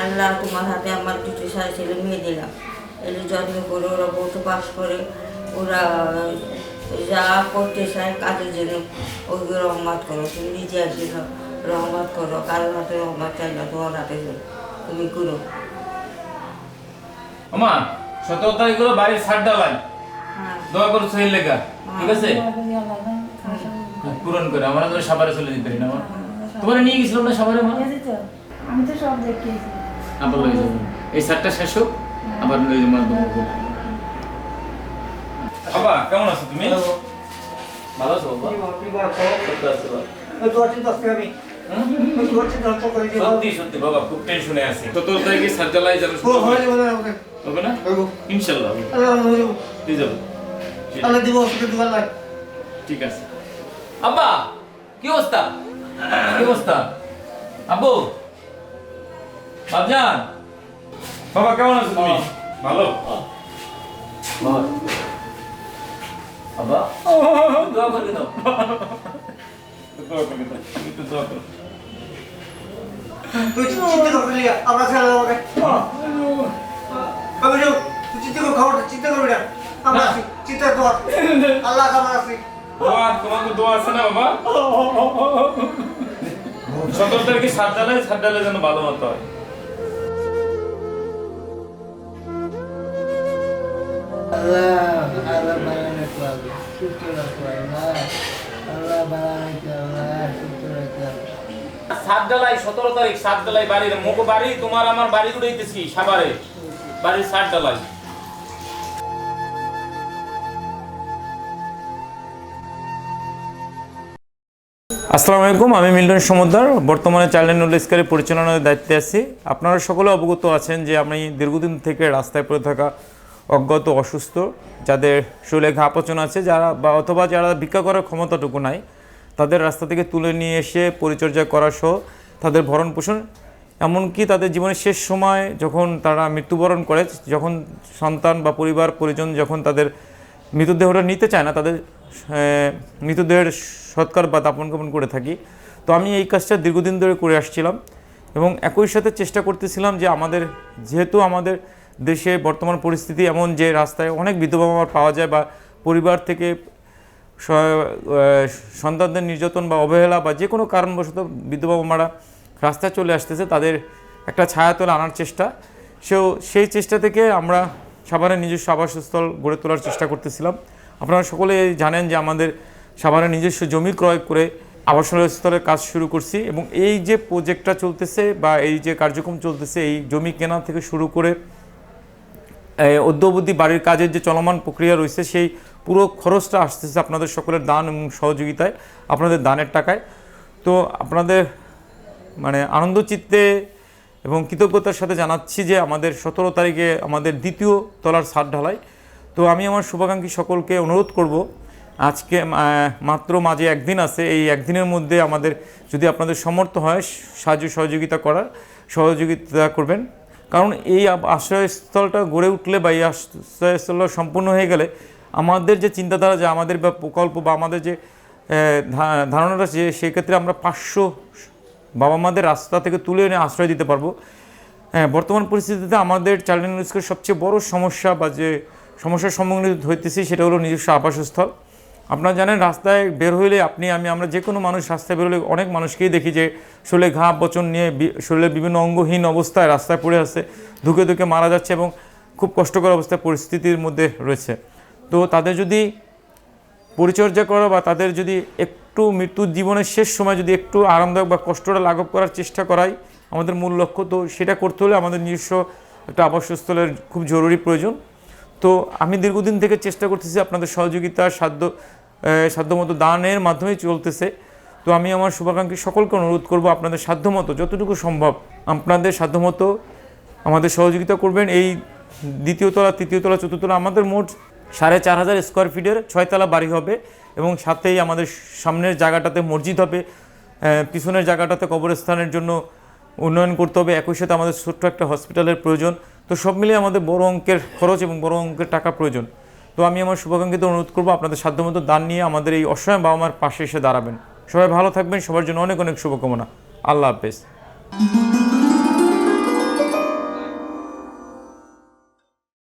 আল্লাহ তোমার হাতে আমার দুটো সারা ছেলে মেয়ে দিলাম এদের যত্ন করে ওরা বউত পাস করে। ওরা যা করতে চায় কাজের জন্য ওইগুলো রহমত করো। তুমি নিজে একদিন রহমত করো। কারোর হাতে রহমত চাই না তোমার হাতে। তুমি করো আমা সতেরো তারিখ হলো বাড়ির ষাট ডালাই হ্যাঁ। দোয়া করো সহিল লেখা ঠিক আছে? পূরণ করে আমরা তো সাবারে চলে যেতে পারি না আমার তোমার নিয়ে গেছিলাম না সাবারে মা? আমি তো সব দেখিয়েছি আবার লয়ে যাব। এই ষাটটা শেষ হোক আবার লয়ে যাব বাবা কেমন আছো তুমি? ভালো আছো বাবা? আছো বাবা? হুম? সত্যি সত্যি বাবা খুব টেনশনে আছি। ষাট ডালাই যাবে? হবে না? ইনশাল্লাহ। দিয়ে যাব। ঠিক আছে। আব্বা কি অবস্থা? কি অবস্থা? আব্বু বাবজান। বাবা কেমন আছো তুমি? ভালো? আব্বা দোয়া করে দাও। দোয়া করে দাও একটু দোয়া করো। দোয়া, তোমাকে বাবা? সতেরো তারিখে সাত ডালে সাত ডালে যেন ভালো হয়? ডালাই সতেরো তারিখ ডালাই বাড়ির মুখ বাড়ি, তোমার আমার বাড়ি উঠাইতেছি সাবারে বাড়ির সাত আসসালামু আলাইকুম, আমি মিল্টন সমুদ্র বর্তমানে চাইল্ড অ্যান্ড নলেজকারী পরিচালনার দায়িত্বে আছি। আপনারা সকলে অবগত আছেন যে আমি দীর্ঘদিন থেকে রাস্তায় পড়ে থাকা অজ্ঞাত অসুস্থ, যাদের শরীরে ঘা পচন আছে, যারা বা অথবা যারা ভিক্ষা করার ক্ষমতাটুকু নাই, তাদের রাস্তা থেকে তুলে নিয়ে এসে পরিচর্যা করা সহ তাদের ভরণ পোষণ। এমনকি তাদের জীবনের শেষ সময় যখন তারা মৃত্যুবরণ করে, যখন সন্তান বা পরিবার, পরিজন যখন তাদের মৃতদেহটা নিতে চায় না, তাদের মৃতদেহের সৎকার বা দাপন কাপন করে থাকি। তো আমি এই কাজটা দীর্ঘদিন ধরে করে আসছিলাম এবং একই সাথে চেষ্টা করতেছিলাম যে আমাদের, যেহেতু আমাদের দেশে বর্তমান পরিস্থিতি এমন যে রাস্তায় অনেক বিধবা মামার পাওয়া যায় বা পরিবার থেকে সন্তানদের নির্যাতন বা অবহেলা বা যে কোনো কারণবশত বিধবা মামারা রাস্তায় চলে আসতেছে, তাদের একটা ছায়াতলে আনার চেষ্টা। সেও সেই চেষ্টা থেকে আমরা সাভারের নিজস্ব আবাসস্থল গড়ে তোলার চেষ্টা করতেছিলাম। আপনারা সকলে জানেন যে আমাদের সাভারের নিজস্ব জমি ক্রয় করে আবাসস্থলের কাজ শুরু করছি এবং এই যে প্রজেক্টটা চলতেছে বা এই যে কার্যক্রম চলতেছে, এই জমি কেনা থেকে শুরু করে অদ্যবধি বাড়ির কাজের যে চলমান প্রক্রিয়া রয়েছে, সেই পুরো খরচটা আসতেছে আপনাদের সকলের দান এবং সহযোগিতায়, আপনাদের দানের টাকায়। তো আপনাদের মানে আনন্দ চিত্তে এবং কৃতজ্ঞতার সাথে জানাচ্ছি যে আমাদের সতেরো তারিখে আমাদের দ্বিতীয় তলার ছাদ ঢালাই তো আমি আমার শুভাকাঙ্ক্ষী সকলকে অনুরোধ করব। আজকে মাত্র মাঝে একদিন আছে, এই একদিনের মধ্যে আমাদের যদি আপনাদের সমর্থ হয়, সাহায্য সহযোগিতা করার, সহযোগিতা করবেন। কারণ এই আশ্রয়স্থলটা গড়ে উঠলে বা এই আশ্রয়স্থলটা সম্পূর্ণ হয়ে গেলে আমাদের যে চিন্তাধারা, যে আমাদের বা প্রকল্প বা আমাদের যে ধারণাটা যে সেক্ষেত্রে আমরা পাঁচশো বাবা মাদের রাস্তা থেকে তুলে এনে আশ্রয় দিতে পারব। হ্যাঁ বর্তমান পরিস্থিতিতে আমাদের চাইল্ড নিউজকের সবচেয়ে বড় সমস্যা বা যে সমস্যার সম্মুখীন হইতেছি, সেটা হলো নিজস্ব আবাসস্থল। আপনারা জানেন, রাস্তায় বের হইলে আপনি, আমি, আমরা যে কোনো মানুষ রাস্তায় বের হলে অনেক মানুষকেই দেখি যে শরীরে ঘা বচন নিয়ে শরীরের বিভিন্ন অঙ্গহীন অবস্থায় রাস্তায় পড়ে আছে, ধুকে ধুকে মারা যাচ্ছে এবং খুব কষ্টকর অবস্থায় পরিস্থিতির মধ্যে রয়েছে। তো তাদের যদি পরিচর্যা করা বা তাদের যদি একটু মৃত্যুর জীবনের শেষ সময় যদি একটু আরামদায়ক বা কষ্টটা লাঘব করার চেষ্টা করাই আমাদের মূল লক্ষ্য, তো সেটা করতে হলে আমাদের নিজস্ব একটা আবাসস্থলের খুব জরুরি প্রয়োজন। তো আমি দীর্ঘদিন থেকে চেষ্টা করতেছি আপনাদের সহযোগিতা, সাধ্য সাধ্যমতো দানের মাধ্যমে চলতেছে। তো আমি আমার শুভাকাঙ্ক্ষী সকলকে অনুরোধ করব আপনাদের সাধ্যমতো, যতটুকু সম্ভব আপনাদের সাধ্যমতো আমাদের সহযোগিতা করবেন। এই দ্বিতীয় তলা, তৃতীয় তলা চতুর্থতলা আমাদের মোট সাড়ে চার হাজার স্কোয়ার ফিটের ছয়তলা বাড়ি হবে এবং সাথেই আমাদের সামনের জায়গাটাতে মসজিদ হবে। পিছনের জায়গাটাতে কবরস্থানের জন্য উন্নয়ন করতে হবে। একই সাথে আমাদের ছোট্ট একটা হসপিটালের প্রয়োজন। তো সব মিলিয়ে আমাদের বড় অঙ্কের খরচ এবং বড় অঙ্কের টাকা প্রয়োজন। তো আমি আমার শুভাকাঙ্ক্ষিত অনুরোধ করব, আপনাদের সাধ্যমতো দান নিয়ে আমাদের এই অসহায় বাবা মার পাশে এসে দাঁড়াবেন। সবাই ভালো থাকবেন, সবার জন্য অনেক অনেক শুভকামনা। আল্লাহ হাফেজ।